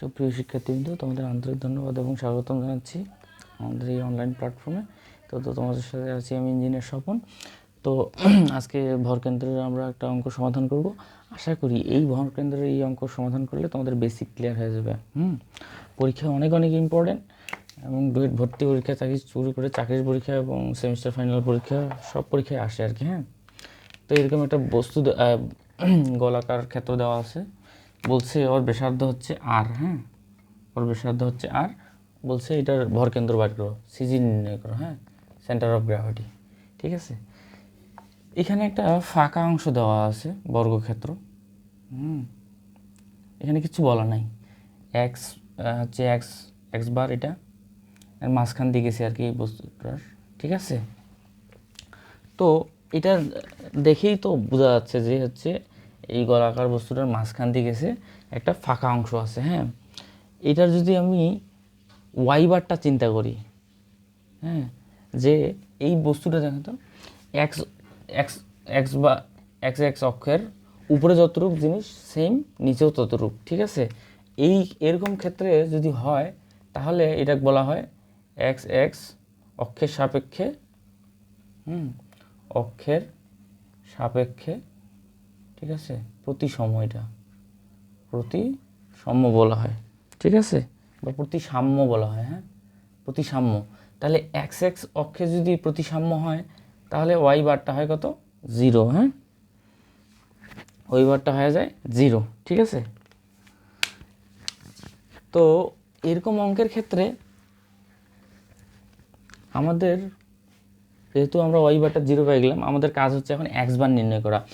সুপ্রিয় শিক্ষার্থীবৃন্দ, তোমাদের আন্তরিক ধন্যবাদ এবং স্বাগতম জানাচ্ছি আমাদের এই অনলাইন প্ল্যাটফর্মে তো তো তোমাদের সাথে আছি আমি ইঞ্জিনিয়ার স্বপন। তো, আজকে ভরকেন্দ্রের আমরা একটা অঙ্ক সমাধান করব। আশা করি এই ভরকেন্দ্রের এই অঙ্ক সমাধান করলে তোমাদের বেসিক ক্লিয়ার হয়ে যাবে। হুম? পরীক্ষা অনেক অনেক ইম্পর্টেন্ট এবং ডুয়েট ভর্তি পরীক্ষা, চাকরি শুরু করে চাকরির পরীক্ষা এবং সেমিস্টার ফাইনাল পরীক্ষা সব পরীক্ষায় আসে আর কি হ্যাঁ? তো এরকম একটা বস্তু গোলাকার ক্ষেত্র দেওয়া আছে। বলছে ওর ব্যাসার্ধ হচ্ছে আর হ্যাঁ? ওর ব্যাসার্ধ হচ্ছে আর, বলছে এটার ভরকেন্দ্র বার করো সিজি নির্ণয় করো হ্যাঁ? সেন্টার অফ গ্র্যাভিটি ঠিক আছে? এখানে একটা ফাঁকা অংশ দেওয়া আছে বর্গক্ষেত্র, হুম? এখানে কিছু বলা নাই। এক্স হচ্ছে এক্স এক্স বার এটা, এর মাঝখান দিয়ে গেছে আর কি বস্তুটার, ঠিক আছে? তো এটা দেখেই তো বোঝা যাচ্ছে যে হচ্ছে এই গলাকার বস্তুটার মাঝখান থেকে গেছে একটা ফাঁকা অংশ আছে হ্যাঁ? এটার যদি আমি ওয়াই বারটা চিন্তা করি হ্যাঁ? যে এই বস্তুটা দেখো তো এক্স এক্স এক্স বা এক্স এক্স অক্ষের উপরে যতটুক জিনিস সেম নিচেও ততটুক, ঠিক আছে? এই এরকম ক্ষেত্রে যদি হয়, তাহলে এটা বলা হয় এক্স এক্স অক্ষের সাপেক্ষে, হুম? অক্ষের সাপেক্ষে ঠিক আছে? প্রতি সময়টা। প্রতি সাম্য বলা হয়। ঠিক আছে? বা প্রতি সাম্য বলা হয় হ্যাঁ? প্রতি সাম্য। তাহলে এক্স এক্স অক্ষে যদি প্রতি সাম্য হয়, তাহলে ওয়াই বারটা হয় কত? জিরো হ্যাঁ? ওই বারটা হয়ে যায় জিরো, ঠিক আছে? তো এরকম অঙ্কের ক্ষেত্রে আমাদের, যেহেতু আমরা ওয়াই বারটা জিরো পেয়ে গেলাম, আমাদের কাজ হচ্ছে এখন এক্স বার নির্ণয় করা।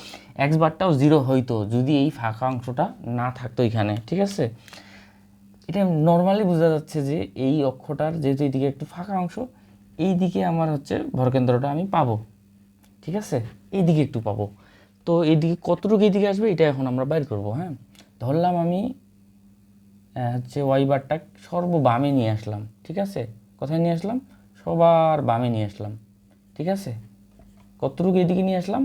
এক্স বারটাও জিরো হইতো যদি এই ফাঁকা অংশটা না থাকতো এখানে, ঠিক আছে? এটা নর্মালি বোঝা যাচ্ছে যে এই অক্ষটার যেহেতু এইদিকে একটু ফাঁকা অংশ এই দিকে আমার হচ্ছে ভরকেন্দ্রটা আমি পাবো, ঠিক আছে? এই দিকে একটু পাবো। তো এইদিকে কতটুকু এইদিকে আসবে এটা এখন আমরা বাইর করব হ্যাঁ? ধরলাম আমি হচ্ছে ওয়াই বারটা সর্ব বামে নিয়ে আসলাম, ঠিক আছে? কোথায় নিয়ে আসলাম? সবার বামে নিয়ে আসলাম, ঠিক আছে? কতটুকু এদিকে নিয়ে আসলাম?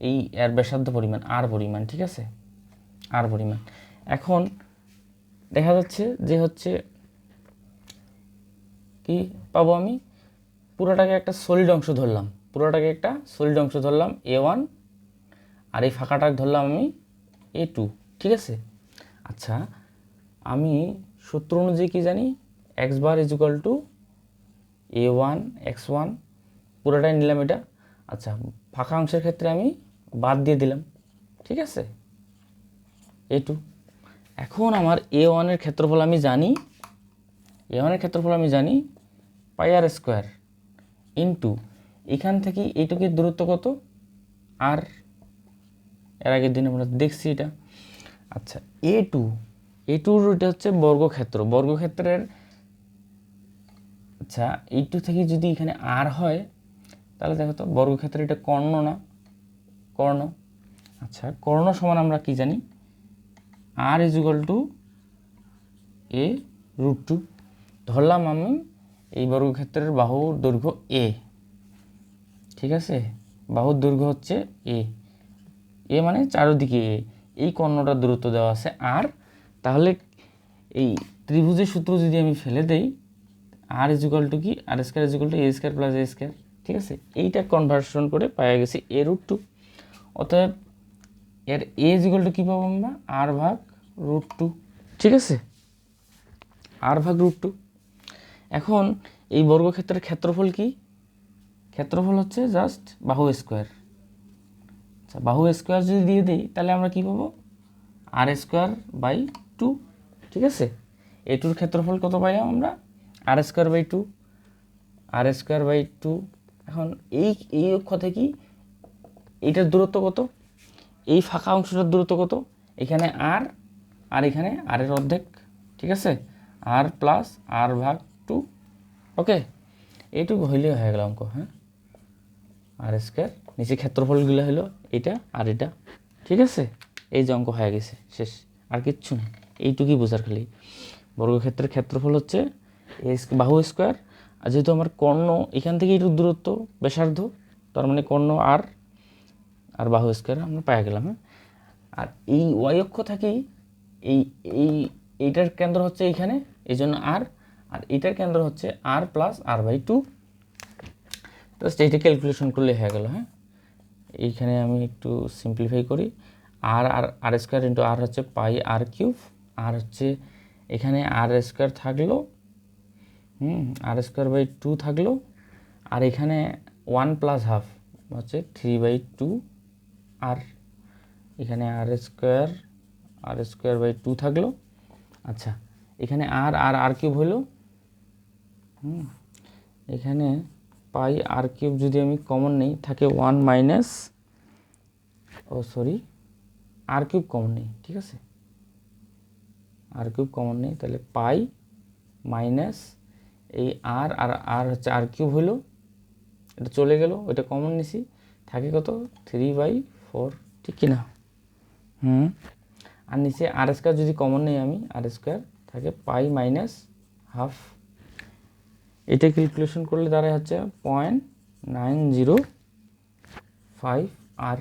এই এর ব্যাসার্ধ পরিমাণ আর পরিমাণ, ঠিক আছে? আর পরিমাণ। এখন দেখা যাচ্ছে যে হচ্ছে কি পাবো আমি? পুরোটাকে একটা সলিড অংশ ধরলাম। পুরোটাকে একটা সলিড অংশ ধরলাম এ ওয়ান আর এই ফাঁকাটা ধরলাম আমি এ টু ঠিক আছে? আচ্ছা আমি সূত্র অনুযায়ী কি জানি? X bar is equal to A one X one পুরোটাই নিলাম এটা। আচ্ছা ফাঁকা অংশের ক্ষেত্রে আমি বাদ দিয়ে দিলাম। ঠিক আছে? এ টু এখন আমার এ ওয়ানের ক্ষেত্রফল আমি জানি, এ ওয়ানের ক্ষেত্রফল আমি জানি পাই আর স্কোয়ার ইন্টু এখান থেকে এইটুকুর দূরত্ব কত? আর এর আগের দিন আমরা দেখছি এটা। আচ্ছা এ টু এ টুর এটা হচ্ছে বর্গক্ষেত্র। বর্গক্ষেত্রের আচ্ছা এই টু থেকে যদি এখানে আর হয়, তাহলে দেখো তো বর্গক্ষেত্রে এটা কর্ণ না। কর্ণ। আচ্ছা কর্ণ সমান আমরা কি জানি? R is equal to A root two ধরলাম আমি এই বর্গক্ষেত্রের বাহুর দৈর্ঘ্য এ ঠিক আছে? বাহুর দৈর্ঘ্য হচ্ছে এ এ মানে চারোদিকে এ এই কর্ণটার দূরত্ব দেওয়া আছে আর তাহলে এই ত্রিভুজের সূত্র যদি আমি ফেলে দেই আর ইজ ইকুয়াল টু কি? R square is equal to A square plus A square ঠিক আছে? এইটা কনভার্সন করে পাওয়া গেছে এ রুট টু অতএব এর এ ইজ ইকুয়াল টু কী পাবো আমরা? আর ভাগ রুট টু ঠিক আছে? আর ভাগ রুট টু এখন এই বর্গক্ষেত্রের ক্ষেত্রফল কি? ক্ষেত্রফল হচ্ছে জাস্ট বাহু স্কোয়ার আচ্ছা বাহু স্কোয়ার যদি দিয়ে দিই তাহলে আমরা কি পাবো? আর স্কোয়ার বাই টু ঠিক আছে? এ টুর ক্ষেত্রফল কত পাই আমরা? R square by two R square by two এখন এই এই অক্ষ থেকে এইটার দূরত্ব কত? এই ফাঁকা অংশটার দূরত্ব কত? এখানে আর আর এখানে আর এর অর্ধেক, ঠিক আছে? আর প্লাস আর ভাগ টু ওকে এইটুকু হইলে হয়ে গেল অঙ্ক হ্যাঁ? আর স্কোয়ার নিচে ক্ষেত্রফলগুলো হলো এটা আর এটা, ঠিক আছে? এই যে অঙ্ক হয়ে গেছে, শেষ, আর কিচ্ছু না, এইটুকুই বোঝার খালি। বর্গক্ষেত্রের ক্ষেত্রফল হচ্ছে বাহু স্কোয়ার আর যেহেতু আমার কর্ণ, এখান থেকে এইটুকু দূরত্ব, ব্যাসার্ধ, তার মানে কর্ণ আর আর বাহু স্কোয়ার আমরা পাই গেলাম হ্যাঁ? আর এই ওয়াই অক্ষ থেকেই এই এই, এইটার কেন্দ্র হচ্ছে এইখানে এই জন্য আর আর এইটার কেন্দ্র হচ্ছে R plus R by two just এইটা ক্যালকুলেশন করলে হয়ে গেল হ্যাঁ? এইখানে আমি একটু সিম্পলিফাই করি। আর আর আর স্কোয়ার ইন্টু আর হচ্ছে পাই আর কিউব আর হচ্ছে এখানে আর স্কোয়ার থাকল, hmm R square by two থাকল, আর এখানে ওয়ান প্লাস হাফ হচ্ছে থ্রি বাই টু আর এখানে R square R square by two থাকল। আচ্ছা এখানে আর আর আর কিউব হলো। হুম, এখানে পাই আর কিউব যদি আমি কমন নেই, থাকে one minus oh sorry R cube common নেই, ঠিক আছে? আর কিউব কমন নেই, তাহলে পাই মাইনাস এই আর আর আর হচ্ছে আর কিউব হলো। এটা চলে গেল, ওইটা কমন নিছি। থাকে কত? থ্রি বাই ফোর ঠিক কি না হুম? আর নিচে আর স্কোয়ার যদি কমন নেই আমি আর স্কোয়ার থাকে পাই মাইনাস হাফ এটা ক্যালকুলেশন করলে দাঁড়ায় হচ্ছে point nine zero five R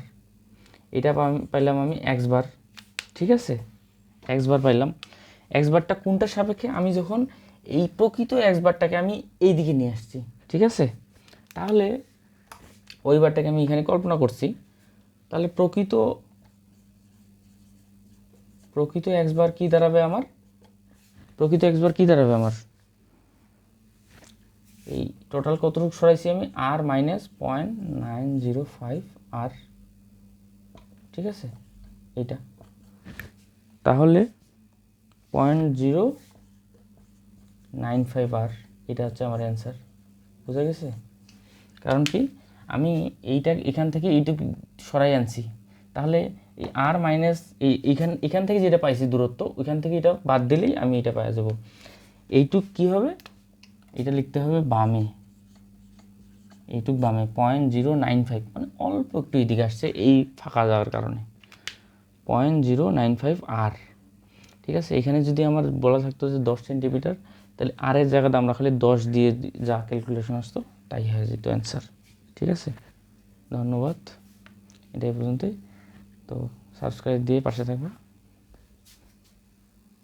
এটা পাইলাম আমি এক্স বার ঠিক আছে? এক্স বার পাইলাম। এক্স বারটা কোনটার সাপেক্ষে? আমি যখন এই প্রকৃত এক্স বারটাকে আমি এই দিকে নিয়ে আসছি, ঠিক আছে? তাহলে ওই বারটাকে আমি এখানে কল্পনা করছি। তাহলে প্রকৃত প্রকৃত এক্স বার কী দাঁড়াবে আমার? প্রকৃত এক্স বার কী দাঁড়াবে আমার? এই টোটাল কতটুকু সরাইছি আমি? R minus point nine zero five R ঠিক আছে? এটা তাহলে point zero nine five R এটা হচ্ছে আমার অ্যান্সার বুঝা গেছে? কারণ কি? আমি এইটা এখান থেকে এইটুকু সরাই আনছি। তাহলে এই আর মাইনাস এই এখান এখান থেকে যেটা পাইছি দূরত্ব ওইখান থেকে এটা বাদ দিলেই আমি এটা পাওয়া যাব। এইটুক কী হবে? এটা লিখতে হবে বামে। এইটুক বামে পয়েন্ট জিরো নাইন ফাইভ মানে অল্প একটু এদিকে আসছে, এই ফাঁকা যাওয়ার কারণে। Point zero nine five R ঠিক আছে? এখানে যদি আমার বলা থাকতো যে দশ সেন্টিমিটার তাহলে আর এর জায়গাতে আমরা খালি দশ দিয়ে যা ক্যালকুলেশন আসতো, তাই হয়ে যেত অ্যান্সার ঠিক আছে? ধন্যবাদ। এটাই পর্যন্তই। তো সাবস্ক্রাইব দিয়ে পাশে থাকবে